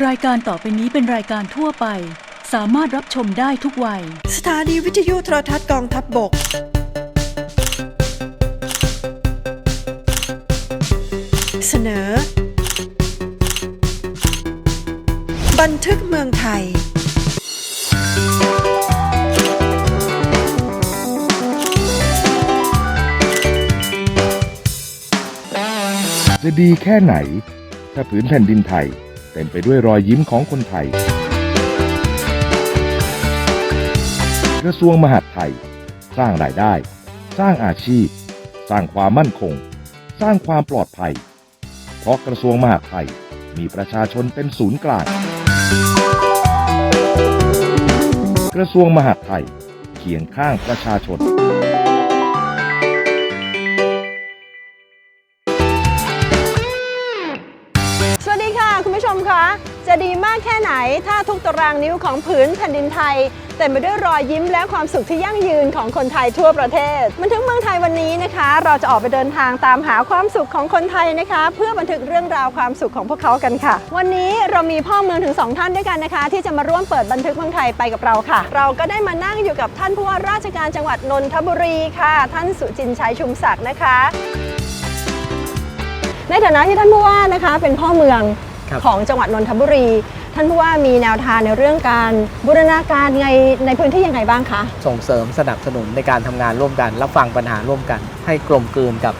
รายการต่อไปนี้เป็นรายการทั่วไป สามารถรับชมได้ทุกวัย สถานีวิทยุโทรทัศน์กองทัพบบก เสนอ บันทึกเมืองไทย จะดีแค่ไหน ถ้าผืนแผ่นดินไทย เต็มไปด้วยรอยยิ้มของคนไทย กระทรวงมหาดไทย สร้างรายได้ สร้างอาชีพ สร้างความมั่นคง สร้างความปลอดภัย เพราะกระทรวงมหาดไทยมีประชาชนเป็นศูนย์กลาง กระทรวงมหาดไทยเคียงข้างประชาชน จะดีมากแค่ไหนถ้าทุกตารางนิ้วของผืนแผ่นดินไทยเต็มไปด้วยรอยยิ้มและความสุขที่ยั่งยืนของคนไทยทั่วประเทศ บันทึกเมืองไทยวันนี้นะคะ เราจะออกไปเดินทางตามหาความสุขของคนไทยนะคะ เพื่อบันทึกเรื่องราวความสุขของพวกเขากันค่ะ วันนี้เรามีพ่อเมืองถึงสองท่านด้วยกันนะคะ ที่จะมาร่วมเปิดบันทึกเมืองไทยไปกับเราค่ะ เราก็ได้มานั่งอยู่กับท่านผู้ว่าราชการจังหวัดนนทบุรีค่ะ ท่านสุจินชัยชุมศักดิ์นะคะ ในฐานะที่ท่านผู้ว่านะคะ เป็นพ่อเมือง ครับ ของจังหวัดนนทบุรี ท่านผู้ว่ามีแนวทางในเรื่องการบูรณาการในในพื้นที่ยังไงบ้างคะ ส่งเสริมสนับสนุนในการทำงานร่วมกัน รับฟังปัญหาร่วมกัน ให้กลมกลืนกับ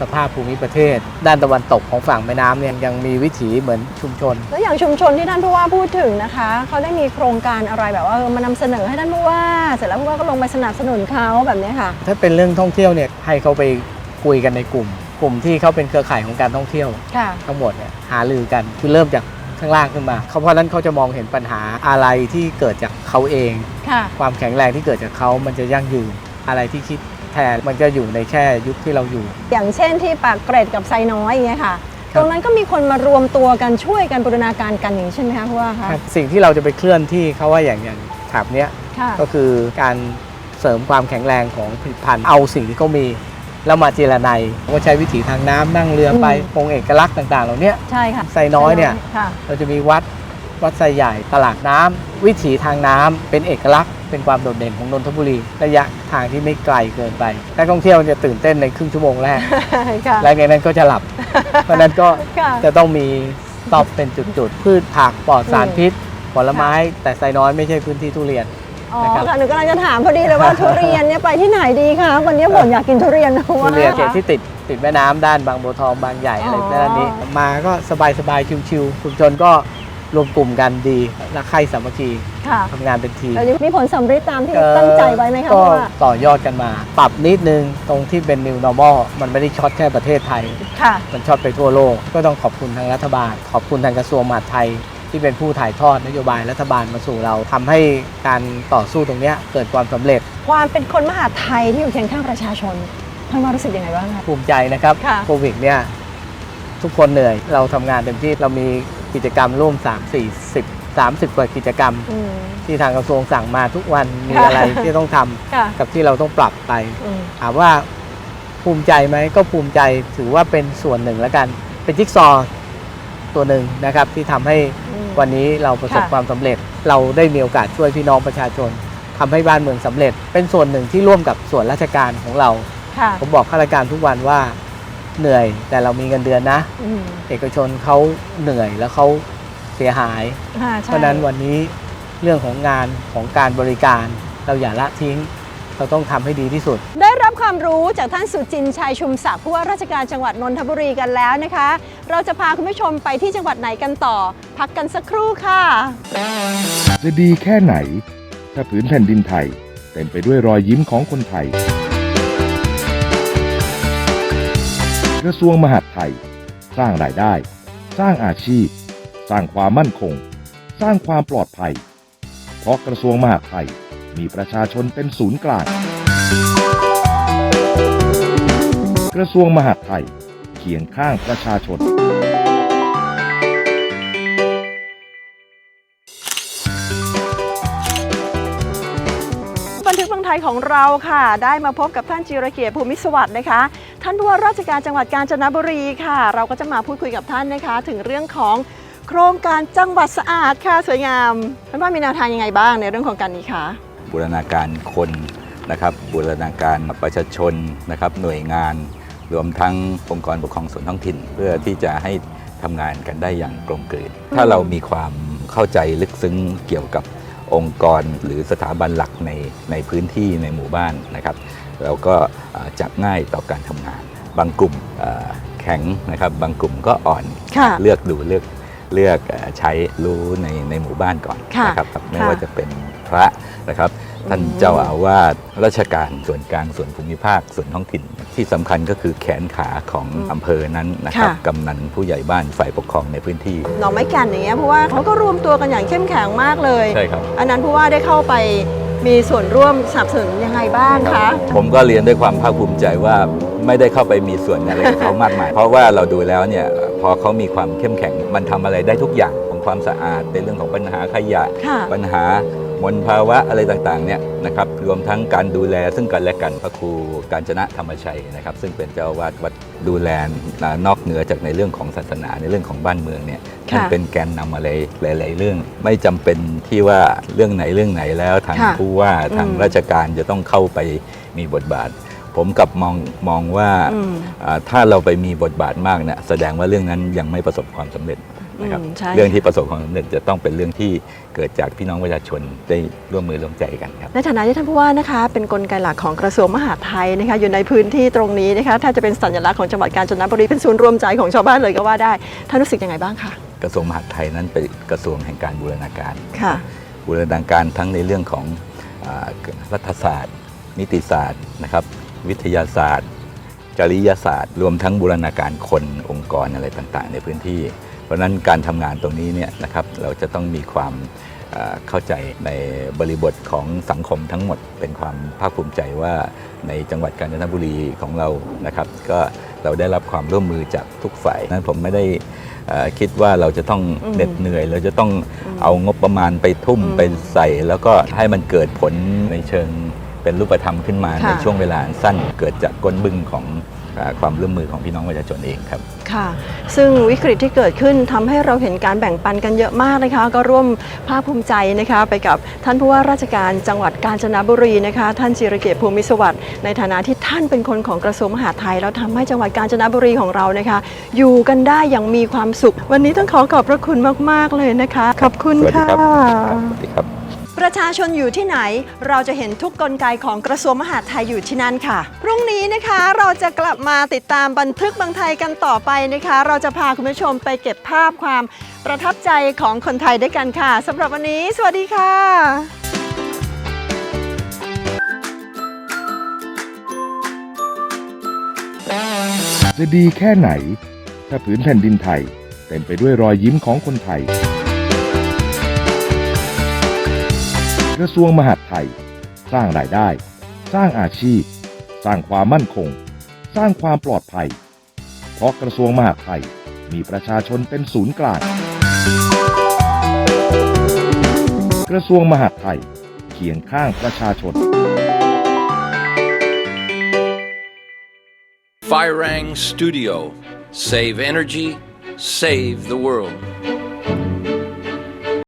สภาพภูมิประเทศ ด้านตะวันตกของฝั่งแม่น้ำเนี่ยยังมีวิถีเหมือนชุมชน แล้วอย่างชุมชนที่ท่านผู้ว่าพูดถึงนะคะเขาได้มีโครงการอะไรแบบว่าเออมานำเสนอให้ท่านผู้ว่า เสร็จแล้วผู้ว่าก็ลงไปสนับสนุนเขาแบบนี้ค่ะ ถ้าเป็นเรื่องท่องเที่ยวเนี่ยให้เขาไปคุยกันในกลุ่มก ลุ่มที่เขาเป็นเครือข่ายของการท่องเที่ยว ค่ะ ทั้งหมดเนี่ยหารือกันคือเริ่มจากข้างล่างขึ้นมาเขาเพราะฉะนั้นเขาจะมองเห็นปัญหาอะไรที่เกิดจากเขาเอง ค่ะ ความแข็งแรงที่เกิดจากเขามันจะยั่งยืนอะไรที่คิดแทนมันก็อยู่ในแค่ยุคที่เราอยู่ อย่างเช่นที่ปากเกร็ดกับไซน้อยอย่างเงี้ยค่ะ ครับ ตรงนั้นก็มีคนมารวมตัวกันช่วยกันบูรณาการกันอย่างนี้ใช่ไหมคะผู้ว่าคะสิ่งที่เราจะไปเคลื่อนที่เขาว่าอย่างอย่างถามเนี้ย ค่ะ ก็คือการเสริมความแข็งแรงของผลิตภัณฑ์เอาสิ่งที่เขามี แล้วมาเจรไนว่าใช้วิถีทางน้ำนั่งเรือไปอืมคงเอกลักษณ์ต่างๆ เหล่าเนี้ยใช่ค่ะไซน้อยเนี่ยค่ะเราจะมีวัดวัดไซใหญ่ตลาดน้ำวิถีทางน้ำเป็นเอกลักษณ์เป็นความโดดเด่นของนนทบุรี ระยะทางที่ไม่ไกลเกินไปนักท่องเที่ยวจะตื่นเต้นในครึ่งชั่วโมงแรกค่ะหลังจากนั้นก็จะหลับ เพราะฉะนั้นก็ค่ะจะต้องมีสต็อปเป็นจุดๆพืชผักปลอดสารพิษผลไม้แต่ไซน้อยไม่ใช่พื้นที่ทุเรียน อ๋อนะครับค่ะหนูกำลังจะถามพอดีเลยว่าทุเรียนเนี่ยไปที่ไหนดีคะวันนี้ผมอยากกินทุเรียนนะทุว่าเรียนเขตที่ติดติดแม่น้ำด้านบางบัวทองบางใหญ่อะไรอ๋อ ด้านนี้ มาก็สบายๆชิวๆชุมชนก็รวมกลุ่มกันดีรักใคร่สามัคคีค่ะทำงานเป็นทีม แล้วมีผลสำเร็จตามที่เอ่อตั้งใจไว้ไหมคะก็ว่าต่อยอดกันมา ปรับนิดนึงตรงที่เป็น new normal มันไม่ได้ช็อตแค่ประเทศไทย ค่ะ มันช็อตไปทั่วโลก ก็ต้องขอบคุณทางรัฐบาล ขอบคุณทางกระทรวงมหาดไทย ที่เป็นผู้ถ่ายทอดนโยบายรัฐบาลมาสู่เราทำให้การต่อสู้ตรงเนี้ยเกิดความสำเร็จ ความเป็นคนมหาไทยที่อยู่เคียงข้างประชาชนท่านว่ารู้สึกยังไงบ้างคะภูมิใจนะครับค่ะโควิดเนี่ยทุกคนเหนื่อยเราทำงานเต็มที่เรามีกิจกรรมร่วม 3 4 0 30 กว่ากิจกรรมอืมที่ทางกระทรวงสั่งมาทุกวันมีค่ะอะไรที่ต้องทำค่ะกับที่เราต้องปรับไปอืมถามว่าภูมิใจไหมก็ภูมิใจถือว่าเป็นส่วนหนึ่งแล้วกัน เป็นจิ๊กซอว์ตัวหนึ่งนะครับที่ทำให้อืม วันนี้เราประสบค่ะ ความสำเร็จ เราได้มีโอกาสช่วยพี่น้องประชาชนทำให้บ้านเมืองสำเร็จ เป็นส่วนหนึ่งที่ร่วมกับส่วนราชการของเรา ค่ะผมบอกข้าราชการทุกวันว่าเหนื่อยแต่เรามีเงินเดือนนะ อืมเอกชนเขาเหนื่อยแล้วเขาเสียหาย อ่าเพใช่ราะฉะนั้นวันนี้เรื่องของงานของการบริการ เราอย่าละทิ้ง เราต้องทำให้ดีที่สุด ได้รับ ความรู้จากท่านสุจินชัยชุมศักดิ์ผู้ว่าราชการจังหวัดนนทบุรีกันแล้วนะคะ เราจะพาคุณผู้ชมไปที่จังหวัดไหนกันต่อ พักกันสักครู่ค่ะ จะดีแค่ไหน ถ้าผืนแผ่นดินไทย เต็มไปด้วยรอยยิ้มของคนไทย กระทรวงมหาดไทย สร้างรายได้ สร้างอาชีพ สร้างความมั่นคง สร้างความปลอดภัย เพราะกระทรวงมหาดไทยมีประชาชนเป็นศูนย์กลาง กระทรวงมหาดไทย เคียงข้างประชาชน บันทึกเมืองไทยของเราค่ะ ได้มาพบกับท่านจิรเกียรติภูมิสวัสดิ์นะคะ ท่านผู้ว่าราชการจังหวัดกาญจนบุรีค่ะ เราก็จะมาพูดคุยกับท่านนะคะ ถึงเรื่องของโครงการจังหวัดสะอาดค่ะสวยงามท่านว่ามีแนวทางยังไงบ้างในเรื่องของการนี้คะบูรณาการคนนะครับบูรณาการประชาชนนะครับหน่วยงาน รวมทั้งองค์กรปกครองส่วนท้องถิ่น เพื่อที่จะให้ทำงานกันได้อย่างกลมกลืน ถ้าเรามีความเข้าใจลึกซึ้งเกี่ยวกับองค์กรหรือสถาบันหลักในในพื้นที่ในหมู่บ้านนะครับเราก็เอ่อจะง่ายต่อการทำงาน บางกลุ่มเอ่อแข็งนะครับ บางกลุ่มก็อ่อนค่ะเลือกดูเลือกเลือกเอ่อใช้รู้ในในหมู่บ้านก่อนค่ะนะครับไม่ค่ะว่าจะเป็นพระนะครับ ท่านอืมเจ้าอาวาสราชการส่วนกลางส่วนภูมิภาคส่วนท้องถิ่น ที่สำคัญก็คือแขนขาของอืมอำเภอนั้นนะครับค่ะกำนันผู้ใหญ่บ้านฝ่ายปกครองในพื้นที่หน่อไม้แก่นอย่างเงี้ยเพราะว่าเขาก็รวมตัวกันอย่างเข้มแข็งมากเลยใช่ครับอันนั้นผู้ว่าได้เข้าไปมีส่วนร่วมสนับสนุนยังไงบ้างคะ ผมก็เรียนด้วยความภาคภูมิใจว่าไม่ได้เข้าไปมีส่วนอะไรกับเขามากมาย เพราะว่าเราดูแล้วเนี่ยพอเขามีความเข้มแข็งมันทำอะไรได้ทุกอย่างของความสะอาดในเรื่องของปัญหาขยะค่ะปัญหา มลภาวะอะไรต่างๆเนี่ยนะครับรวมทั้งการดูแลซึ่งกันและกันพระครูการจนะธรรมชัยนะครับ ซึ่งเป็นเจ้าอาวาดวัดดูแลนอกเหนือจากในเรื่องของศาสนาในเรื่องของบ้านเมืองเนี่ยท่านค่ะเป็นแกนนำอะไรหลาย ๆ เรื่อง ไม่จำเป็นที่ว่าเรื่องไหนเรื่องไหนแล้วทางค่ะผู้ว่าทางอืมราชการจะต้องเข้าไปมีบทบาท ผมกลับมองมองว่าอืมอ่าถ้าเราไปมีบทบาทมากเนี่ยแสดงว่าเรื่องนั้นยังไม่ประสบความสำเร็จ นะครับอืมใช่ เรื่องที่ประสบความสำเร็จจะต้องเป็นเรื่องที่เกิดจากพี่น้องประชาชนได้ร่วมมือร่วมใจกันครับ ในฐานะที่ท่านผู้ว่านะคะ เป็นกลไกหลักของกระทรวงมหาดไทยนะคะ อยู่ในพื้นที่ตรงนี้นะคะถ้าจะเป็นสัญลักษณ์ของจังหวัดกาญจนบุรีเป็นศูนย์รวมใจของชาวบ้านเลยก็ว่าได้ท่านรู้สึกยังไงบ้างคะกระทรวงมหาดไทยนั้นเป็นกระทรวงแห่งการบูรณาการ ค่ะ บูรณาการทั้งในเรื่องของอารัฐศาสตร์ นิติศาสตร์นะครับวิทยาศาสตร์ จริยศาสตร์ รวมทั้งบูรณาการคนองค์กรอะไรต่างๆ ในพื้นที่ เพราะฉะนั้นการทำงานตรงนี้เนี่ยนะครับเราจะต้องมีความอ่าเข้าใจในบริบทของสังคมทั้งหมดเป็นความภาคภูมิใจว่าในจังหวัดกาญจนบุรีของเรานะครับ ก็เราได้รับความร่วมมือจากทุกฝ่ายนั้นผมไม่ได้เอ่อคิดว่าเราจะต้องอืมเหน็ดเหนื่อย เราจะต้องเอางบประมาณไปทุ่มอืมไปใส่ แล้วก็ให้มันเกิดผลในเชิง เป็นรูปธรรมขึ้นมาค่ะในช่วงเวลาอันสั้นเกิดจากก้นบึ้งของอาความร่วมมือของพี่น้องประชาชนเองครับค่ะ ซึ่งวิกฤตที่เกิดขึ้นทำให้เราเห็นการแบ่งปันกันเยอะมากนะคะ ก็ร่วมภาคภูมิใจนะคะไปกับท่านผู้ว่าราชการจังหวัดกาญจนบุรีนะคะ ท่านจิรเกียรติภูมิสวัสดิ์ในฐานะที่ท่านเป็นคนของกระทรวงมหาดไทย แล้วทำให้จังหวัดกาญจนบุรีของเรานะคะ อยู่กันได้อย่างมีความสุข วันนี้ต้องขอขอบพระคุณมาก ๆ เลยนะคะ ขอบคุณสวัสดีค่ะครับครับสวัสดีครับ ประชาชนอยู่ที่ไหน เราจะเห็นทุกกลไกของกระทรวงมหาดไทยอยู่ที่นั่นค่ะ พรุ่งนี้นะคะเราจะกลับมาติดตามบันทึกบางไทยกันต่อไปนะคะ เราจะพาคุณผู้ชมไปเก็บภาพความประทับใจของคนไทยด้วยกันค่ะสำหรับวันนี้ สวัสดีค่ะจะดีแค่ไหน ถ้าผืนแผ่นดินไทย เต็มไปด้วยรอยยิ้มของคนไทย กระทรวงมหาดไทย สร้างรายได้ สร้างอาชีพ สร้างความมั่นคง สร้างความปลอดภัย เพราะกระทรวงมหาดไทยมีประชาชนเป็นศูนย์กลาง กระทรวงมหาดไทยเคียงข้างประชาชน Firang Studio. Save energy, save the world.